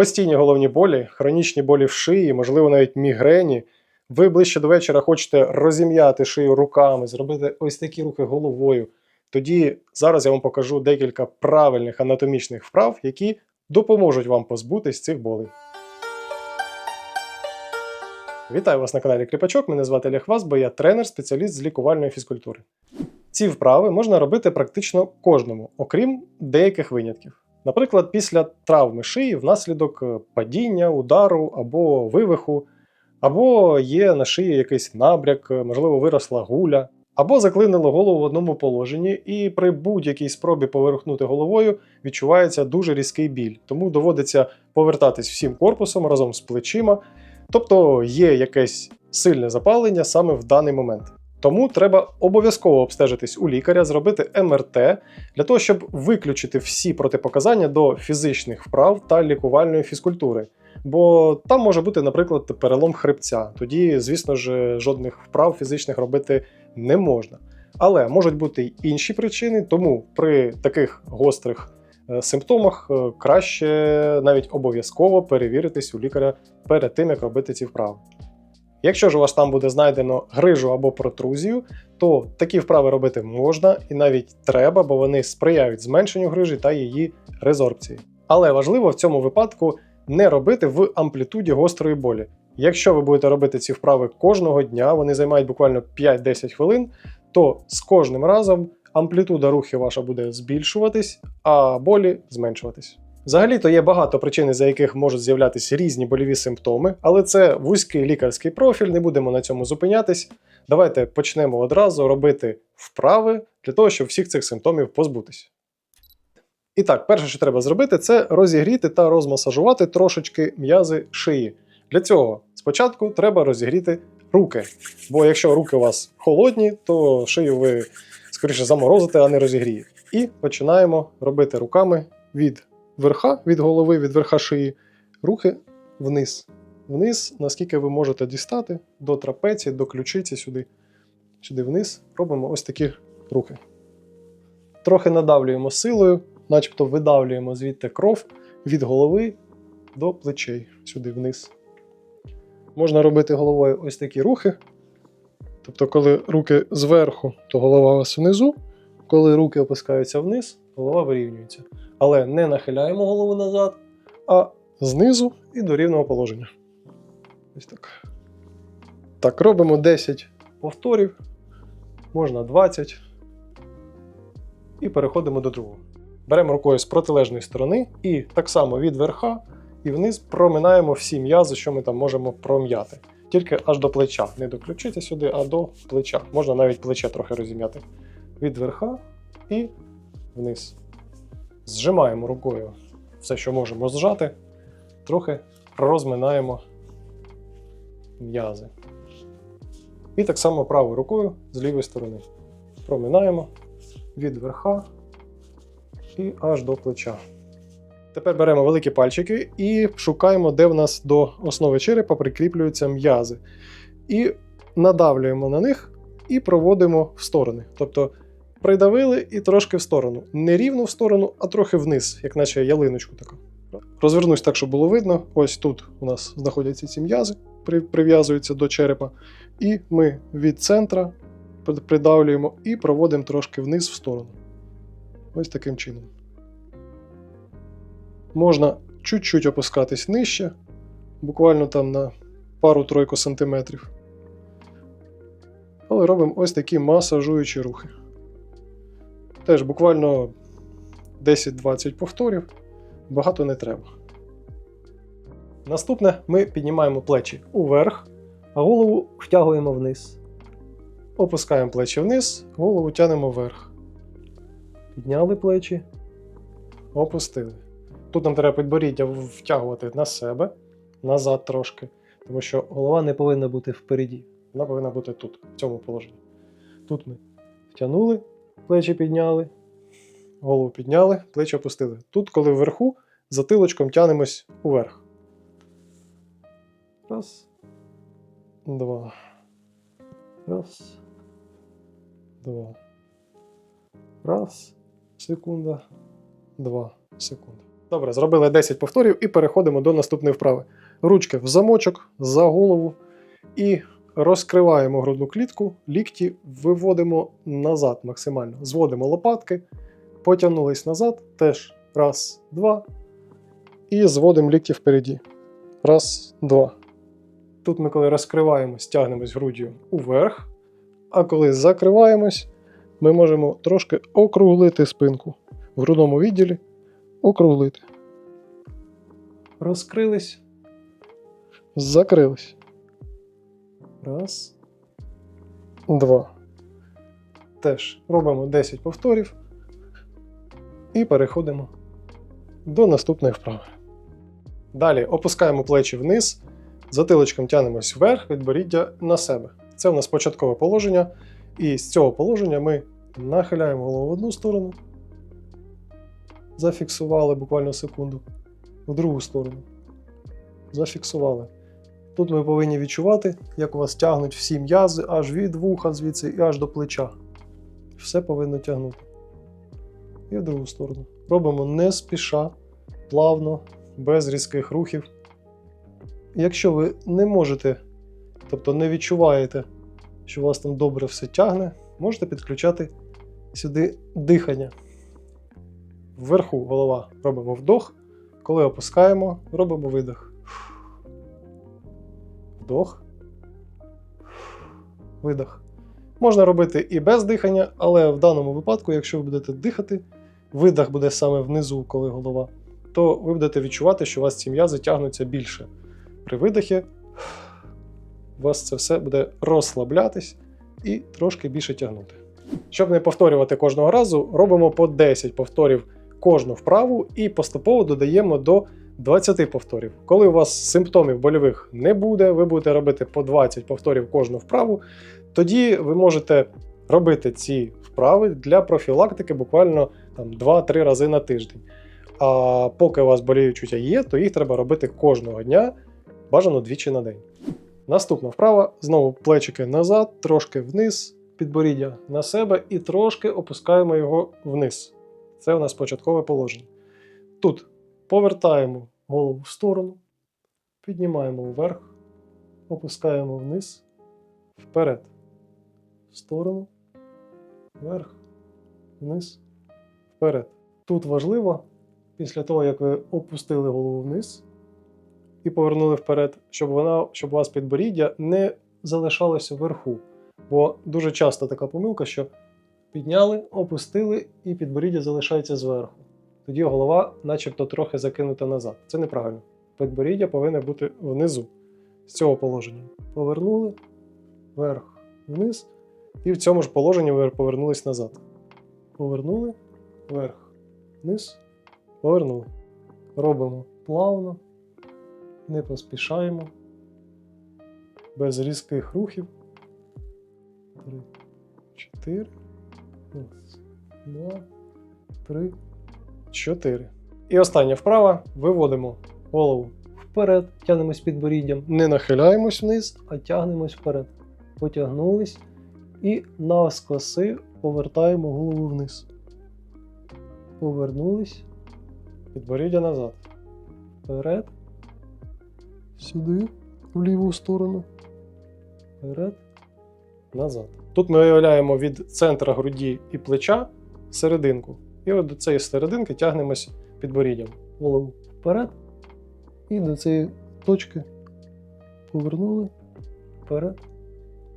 Постійні головні болі, хронічні болі в шиї, можливо, навіть мігрені. Ви ближче до вечора хочете розім'яти шию руками, зробити ось такі рухи головою. Тоді зараз я вам покажу декілька правильних анатомічних вправ, які допоможуть вам позбутись цих болей. Вітаю вас на каналі Кріпачок. Мене звати Олег Вазбо, я тренер, спеціаліст з лікувальної фізкультури. Ці вправи можна робити практично кожному, окрім деяких винятків. Наприклад, після травми шиї внаслідок е, падіння, удару або вивиху, або є на шиї якийсь набряк, е, можливо, виросла гуля, або заклинило голову в одному положенні, і при будь-якій спробі поверхнути головою відчувається дуже різкий біль. Тому доводиться повертатись всім корпусом разом з плечима. Тобто є якесь сильне запалення саме в даний момент. Тому треба обов'язково обстежитись у лікаря, зробити МРТ для того, щоб виключити всі протипоказання до фізичних вправ та лікувальної фізкультури. Бо там може бути, наприклад, перелом хребця. Тоді, звісно ж, жодних вправ фізичних робити не можна. Але можуть бути й інші причини, тому при таких гострих е, симптомах е, краще навіть обов'язково перевіритись у лікаря перед тим, як робити ці вправи. Якщо ж у вас там буде знайдено грижу або протрузію, то такі вправи робити можна і навіть треба, бо вони сприяють зменшенню грижі та її резорбції. Але важливо в цьому випадку не робити в амплітуді гострої болі. Якщо ви будете робити ці вправи кожного дня, вони займають буквально 5-10 хвилин, то з кожним разом амплітуда рухів ваша буде збільшуватись, а болі зменшуватись. Взагалі-то є багато причин, за яких можуть з'являтися різні больові симптоми, але це вузький лікарський профіль, не будемо на цьому зупинятись. Давайте почнемо одразу робити вправи для того, щоб всіх цих симптомів позбутися. І так, перше, що треба зробити, це розігріти та розмасажувати трошечки м'язи шиї. Для цього спочатку треба розігріти руки. Бо якщо руки у вас холодні, то шию ви скоріше заморозите, а не розігрієте. І починаємо робити руками від верха, від голови, від верха шиї, руки вниз. Вниз, наскільки ви можете дістати, до трапеції, до ключиці сюди. Сюди вниз. Робимо ось такі рухи. Трохи надавлюємо силою, начебто видавлюємо звідти кров від голови до плечей, сюди вниз. Можна робити головою ось такі рухи. Тобто, коли руки зверху, то голова у вас внизу. Коли руки опускаються вниз, голова вирівнюється. Але не нахиляємо голову назад, а знизу і до рівного положення. Ось так. Так, робимо 10 повторів, можна 20. І переходимо до другого. Беремо рукою з протилежної сторони і так само від верха і вниз проминаємо всі м'язи, що ми там можемо пром'яти. Тільки аж до плеча. Не до ключиці сюди, а до плеча. Можна навіть плече трохи розім'яти. Від верха і вниз. Зжимаємо рукою все, що можемо зжати, трохи розминаємо м'язи. І так само правою рукою з лівої сторони. Проминаємо від верха і аж до плеча. Тепер беремо великі пальчики і шукаємо, де в нас до основи черепа прикріплюються м'язи. І надавлюємо на них і проводимо в сторони. Тобто придавили і трошки в сторону. Не рівно в сторону, а трохи вниз, як наче ялиночку таку. Розвернусь так, щоб було видно. Ось тут у нас знаходяться ці м'язи, прив'язуються до черепа. І ми від центра придавлюємо і проводимо трошки вниз в сторону. Ось таким чином. Можна чуть-чуть опускатись нижче, буквально там на пару-тройку сантиметрів. Але робимо ось такі масажуючі рухи. Теж буквально 10-20 повторів, багато не треба. Наступне ми піднімаємо плечі уверх, а голову втягуємо вниз. Опускаємо плечі вниз, голову тянемо вверх. Підняли плечі, опустили. Тут нам треба підборіддя втягувати на себе, назад трошки, тому що голова не повинна бути впереді. Вона повинна бути тут, в цьому положенні. Тут ми втягнули, плечі підняли, голову підняли, плечі опустили. Тут, коли вверху, затилочком тянемось уверх. Раз. Два. Раз. Два. Раз. Секунда. Два. Секунда. Добре, зробили 10 повторів і переходимо до наступної вправи. Ручки в замочок, за голову і розкриваємо грудну клітку, лікті виводимо назад максимально. Зводимо лопатки, потягнулись назад, теж раз, два. І зводимо лікті впереді. Раз, два. Тут ми, коли розкриваємось, тягнемось груддю уверх, а коли закриваємось, ми можемо трошки округлити спинку в грудному відділі. Округлити. Розкрились. Закрились. Раз. Два. Теж робимо 10 повторів. І переходимо до наступної вправи. Далі опускаємо плечі вниз, затилочком тянемось вверх, підборіддя на себе. Це у нас початкове положення. І з цього положення ми нахиляємо голову в одну сторону, зафіксували буквально секунду, в другу сторону. Зафіксували. Тут ми повинні відчувати, як у вас тягнуть всі м'язи аж від вуха звідси і аж до плеча. Все повинно тягнути. І в другу сторону. Робимо не спіша, плавно, без різких рухів. Якщо ви не можете, тобто не відчуваєте, що у вас там добре все тягне, можете підключати сюди дихання. Вверху голова робимо вдох. Коли опускаємо, робимо видих. Вдох. Видих. Можна робити і без дихання, але в даному випадку, якщо ви будете дихати, видих буде саме внизу, коли голова, то ви будете відчувати, що у вас ці м'язи тягнуться більше. При видихі у вас це все буде розслаблятись і трошки більше тягнути. Щоб не повторювати кожного разу, робимо по 10 повторів кожну вправу і поступово додаємо до 20 повторів. Коли у вас симптомів больових не буде, ви будете робити по 20 повторів кожну вправу, тоді ви можете робити ці вправи для профілактики буквально там 2-3 рази на тиждень. А поки у вас боліючуття є, то їх треба робити кожного дня, бажано двічі на день. Наступна вправа знову плечики назад, трошки вниз, підборіддя на себе і трошки опускаємо його вниз. Це у нас початкове положення. Тут повертаємо голову в сторону, піднімаємо вверх, опускаємо вниз, вперед, в сторону, вверх, вниз, вперед. Тут важливо, після того, як ви опустили голову вниз і повернули вперед, щоб, вона, щоб у вас підборіддя не залишалося вверху. Бо дуже часто така помилка, що підняли, опустили і підборіддя залишається зверху. Тоді голова, начебто, трохи закинута назад. Це неправильно. Підборіддя повинно бути внизу з цього положення. Повернули вверх, вниз, і в цьому ж положенні ви повернулись назад. Повернули вверх, вниз, повернули. Робимо плавно, не поспішаємо, без різких рухів. Три, чотири. Два, три, чотири. І остання вправа. Виводимо голову вперед, тягнемось підборіддям. Не нахиляємось вниз, а тягнемось вперед. Потягнулись і навскоси повертаємо голову вниз. Повернулись. Підборіддя назад. Вперед. Сюди, в ліву сторону. Вперед. Назад. Тут ми виявляємо від центра груді і плеча серединку. І от до цієї серединки тягнемось підборіддям. Голову вперед. І до цієї точки повернули вперед,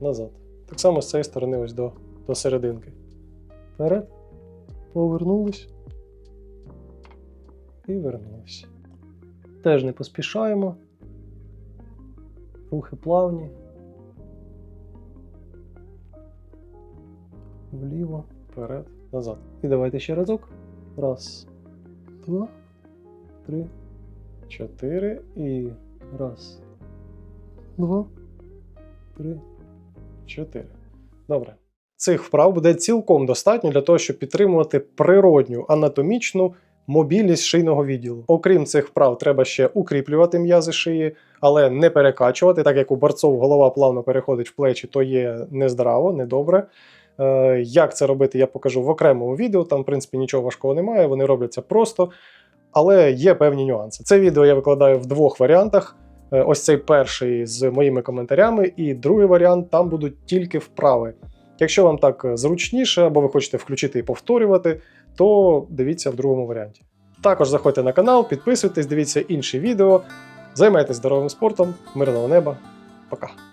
назад. Так само з цієї сторони ось до, до серединки. Вперед. Повернулись. І вернулись. Теж не поспішаємо. Рухи плавні. Вліво, вперед, назад. І давайте ще разок. Раз, два, три, чотири. І раз, два, три, чотири. Добре. Цих вправ буде цілком достатньо для того, щоб підтримувати природню анатомічну мобільність шийного відділу. Окрім цих вправ, треба ще укріплювати м'язи шиї, але не перекачувати, так як у борцов голова плавно переходить в плечі, то є нездраво, недобре. Е, Як це робити, я покажу в окремому відео. Там, в принципі, нічого важкого немає, вони робляться просто. але є певні нюанси. Це відео я викладаю в двох варіантах. Е, Ось цей перший з моїми коментарями, і другий варіант там будуть тільки вправи. Якщо вам так зручніше, або ви хочете включити і повторювати, то дивіться в другому варіанті. Також заходьте на канал, підписуйтесь, дивіться інші відео, займайтесь здоровим спортом, мирного неба. Пока!